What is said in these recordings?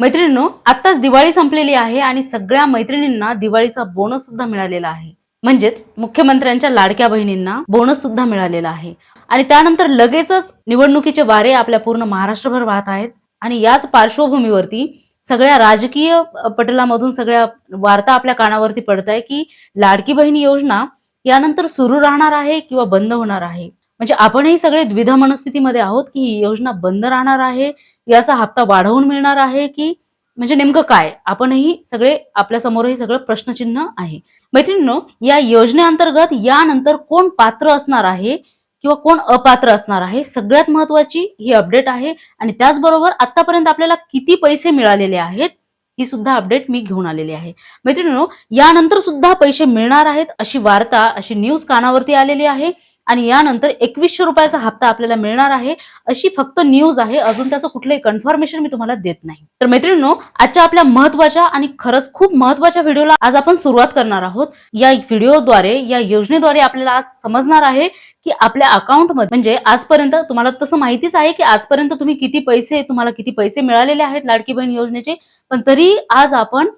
मैत्रिणींनो आत्ताच दिवाळी संपलेली आहे आणि सगळ्या मैत्रिणींना दिवाळीचा बोनस सुद्धा मिळालेला आहे. म्हणजेच मुख्यमंत्र्यांच्या लाडक्या बहिणींना बोनस सुद्धा मिळालेला आहे. आणि त्यानंतर लगेचच निवडणुकीचे वारे आपल्या पूर्ण महाराष्ट्रभर वाहत आहेत. आणि याच पार्श्वभूमीवरती सगळ्या राजकीय पटलामधून सगळ्या वार्ता आपल्या कानावरती पडत आहे की लाडकी बहिणी योजना यानंतर सुरू राहणार आहे किंवा बंद होणार आहे. म्हणजे आपणही सगळे द्विधा मनस्थितीमध्ये आहोत की ही योजना बंद राहणार आहे? याचा हप्ता वाढवून मिळणार आहे की? म्हणजे नेमकं काय? आपणही सगळे आपल्या समोरही सगळं प्रश्नचिन्ह आहे. मैत्रिणींनो या योजनेअंतर्गत यानंतर कोण पात्र असणार आहे किंवा कोण अपात्र असणार आहे सगळ्यात महत्वाची ही अपडेट आहे आणि त्याचबरोबर आतापर्यंत आपल्याला किती पैसे मिळालेले आहेत ही सुद्धा अपडेट मी घेऊन आलेली आहे. मैत्रिणींनो यानंतर सुद्धा पैसे मिळणार आहेत अशी वार्ता अशी न्यूज कानावरती आलेली आहे. आणि यानंतर एकवीसशे रुपयाचा हप्ता आपल्याला मिळणार आहे. अशी फक्त न्यूज आहे. अजून त्याचं कुठलंही कन्फर्मेशन मी तुम्हाला देत नाही. तर मैत्रिणींनो आजच्या आपल्या महत्त्वाच्या आणि खरंच खूप महत्त्वाच्या व्हिडिओला आज आपण सुरुवात करणार आहोत. या व्हिडिओद्वारे या योजनेद्वारे आपल्याला आज समजणार आहे की आपल्या अकाउंटमध्ये म्हणजे आजपर्यंत तुम्हाला तसं माहितीच आहे की आजपर्यंत तुम्ही किती पैसे तुम्हाला किती पैसे मिळालेले आहेत लाडकी बहीण योजनेचे. पण तरी आज आपण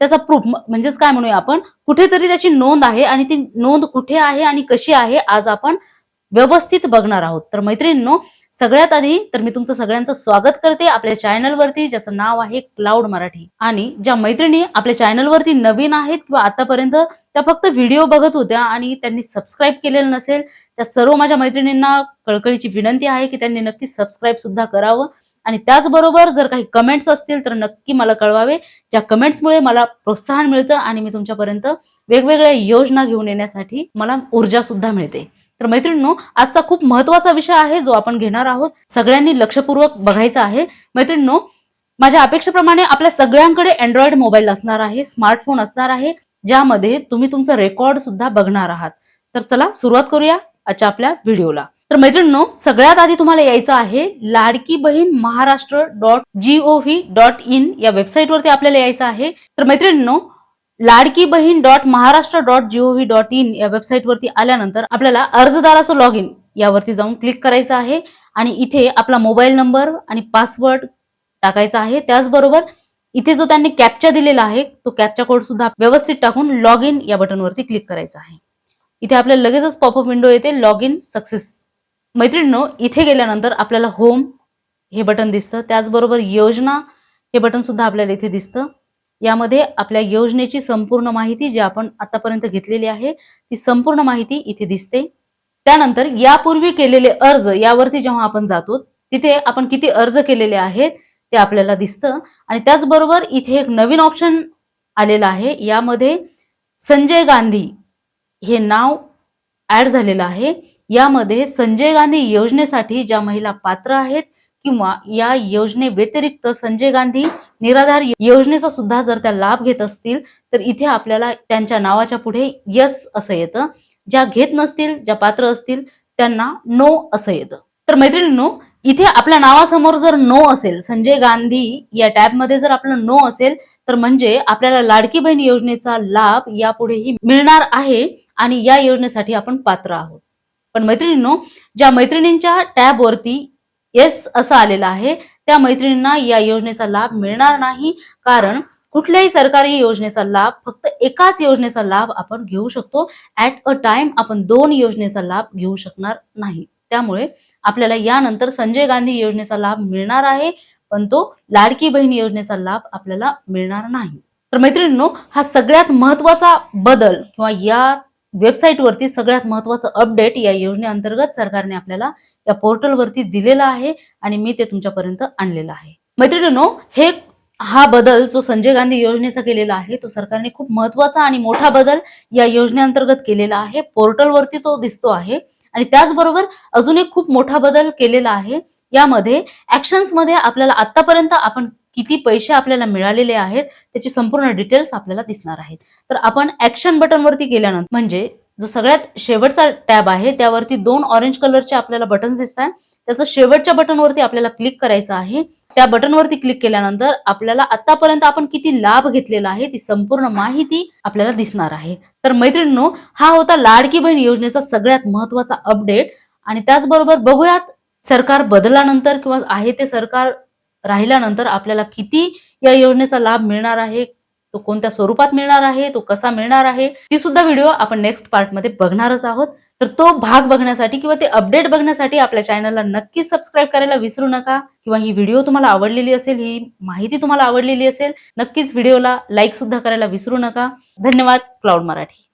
त्याचा प्रूफ म्हणजेच काय म्हणूया आपण? कुठेतरी त्याची नोंद आहे आणि ती नोंद कुठे आहे आणि कशी आहे आज आपण व्यवस्थित बघणार आहोत. तर मैत्रिणींनो सगळ्यात आधी तर मी तुमचं सगळ्यांचं स्वागत करते आपल्या चॅनलवरती ज्याचं नाव आहे क्लाउड मराठी आणि ज्या मैत्रिणी आपल्या चॅनलवरती नवीन आहेत किंवा आतापर्यंत त्या फक्त व्हिडिओ बघत होत्या आणि त्यांनी सबस्क्राईब केलेलं नसेल त्या सर्व माझ्या मैत्रिणींना कळकळीची विनंती आहे की त्यांनी नक्की सबस्क्राईब सुद्धा करावं. आणि त्याचबरोबर जर काही कमेंट्स असतील तर नक्की मला कळवावे ज्या कमेंट्समुळे मला प्रोत्साहन मिळतं आणि मी तुमच्यापर्यंत वेगवेगळ्या योजना घेऊन येण्यासाठी मला ऊर्जा सुद्धा मिळते. तर मैत्रिणींनो आजचा खूप महत्त्वाचा विषय आहे जो आपण घेणार आहोत. सगळ्यांनी लक्षपूर्वक बघायचा आहे. मैत्रिणींनो माझ्या अपेक्षेप्रमाणे आपल्या सगळ्यांकडे अँड्रॉइड मोबाईल असणार आहे स्मार्टफोन असणार आहे ज्यामध्ये तुम्ही तुमचं रेकॉर्ड सुद्धा बघणार आहात. तर चला सुरुवात करूया आजच्या आपल्या व्हिडिओला. तर मैत्रिणींनो सगळ्यात आधी तुम्हाला यायचं आहे Ladki Bahin Maharashtra dot G O V dot in या वेबसाईटवरती आपल्याला यायचं आहे. तर मैत्रिणींनो Ladki Bahin dot Maharashtra dot G O V dot in या वेबसाईटवरती आल्यानंतर आपल्याला अर्जदाराचं लॉग इन यावरती जाऊन क्लिक करायचं आहे. आणि इथे आपला मोबाईल नंबर आणि पासवर्ड टाकायचा आहे. त्याचबरोबर इथे जो त्यांनी कॅप्चा दिलेला आहे तो कॅप्चा कोड सुद्धा व्यवस्थित टाकून लॉग इन या बटनवरती क्लिक करायचं आहे. इथे आपल्याला लगेचच पॉपअप विंडो येते लॉग इन सक्सेस मैत्रिणींनो इथे गेल्यानंतर आपल्याला होम हे बटन दिसतं. त्याचबरोबर योजना हे बटन सुद्धा आपल्याला इथे दिसतं. यामध्ये आपल्या योजनेची संपूर्ण माहिती जी आपण आतापर्यंत घेतलेली आहे ती संपूर्ण माहिती इथे दिसते. त्यानंतर यापूर्वी केलेले अर्ज यावरती जेव्हा आपण जातो तिथे आपण किती अर्ज केलेले आहेत ते आपल्याला दिसतं. आणि त्याचबरोबर इथे एक नवीन ऑप्शन आलेलं आहे यामध्ये संजय गांधी हे नाव ऍड झालेलं आहे. यामध्ये संजय गांधी योजनेसाठी ज्या महिला पात्र आहेत किंवा या योजने व्यतिरिक्त संजय गांधी निराधार योजनेचा सुद्धा जर त्या लाभ घेत असतील तर इथे आपल्याला त्यांच्या नावाच्या पुढे यस असं येतं. ज्या घेत नसतील ज्या पात्र असतील त्यांना नो असं येतं. तर मैत्रिणींनो इथे आपल्या नावासमोर जर नो असेल संजय गांधी या टॅबमध्ये जर आपलं नो असेल तर म्हणजे आपल्याला लाडकी बहीण योजनेचा लाभ यापुढेही मिळणार आहे आणि या योजनेसाठी आपण पात्र आहोत. पण मैत्रिणींनो ज्या मैत्रिणींच्या टॅबवरती येस असं आलेलं आहे. त्या मैत्रिणींना या योजनेचा लाभ मिळणार नाही. कारण कुठल्याही सरकारी योजनेचा लाभ फक्त एकाच योजनेचा लाभ आपण घेऊ शकतो. ऍट अ टाइम आपण दोन योजनेचा लाभ घेऊ शकणार नाही. त्यामुळे आपल्याला यानंतर संजय गांधी योजनेचा लाभ मिळणार आहे. पण तो लाडकी बहीण योजनेचा लाभ आपल्याला मिळणार नाही. तर मैत्रिणींनो हा सगळ्यात महत्त्वाचा बदल किंवा या वेबसाईटवरती सगळ्यात महत्वाचं अपडेट या योजनेअंतर्गत सरकारने आपल्याला या पोर्टलवरती दिलेला आहे आणि मी ते तुमच्यापर्यंत आणलेलं आहे. मैत्रिणीनो हे हा बदल जो संजय गांधी योजनेचा केलेला आहे तो सरकारने खूप महत्त्वाचा आणि मोठा बदल या योजनेअंतर्गत केलेला आहे. पोर्टलवरती तो दिसतो आहे आणि त्याचबरोबर अजून एक खूप मोठा बदल केलेला आहे. यामध्ये ऍक्शन्समध्ये आपल्याला आतापर्यंत आपण किती पैसे आपल्याला मिळालेले आहेत त्याची संपूर्ण डिटेल्स आपल्याला दिसणार आहेत. तर आपण ऍक्शन बटनवरती गेल्यानंतर म्हणजे जो सगळ्यात शेवटचा टॅब आहे त्यावरती दोन ऑरेंज कलरचे आपल्याला बटन दिसत आहे त्याचं शेवटच्या बटनवरती आपल्याला क्लिक करायचं आहे. त्या बटनवरती क्लिक केल्यानंतर आपल्याला आतापर्यंत आपण किती लाभ घेतलेला आहे ती संपूर्ण माहिती आपल्याला दिसणार आहे. तर मैत्रिणींनो हा होता लाडकी बहीण योजनेचा सगळ्यात महत्त्वाचा अपडेट आणि त्याचबरोबर बघूयात सरकार बदलानंतर किंवा आहे ते सरकार राहिल्यानंतर आपल्याला किती या योजनेचा लाभ मिळणार आहे तो कोणत्या स्वरूपात मिळणार आहे तो कसा मिळणार आहे ती सुद्धा व्हिडिओ आपण नेक्स्ट पार्टमध्ये बघणारच आहोत. तर तो भाग बघण्यासाठी किंवा ते अपडेट बघण्यासाठी आपल्या चॅनलला नक्की सबस्क्राईब करायला विसरू नका. किंवा ही व्हिडिओ तुम्हाला आवडलेली असेल ही माहिती तुम्हाला आवडलेली असेल नक्कीच व्हिडिओला लाईक सुद्धा करायला विसरू नका. धन्यवाद क्लाउड मराठी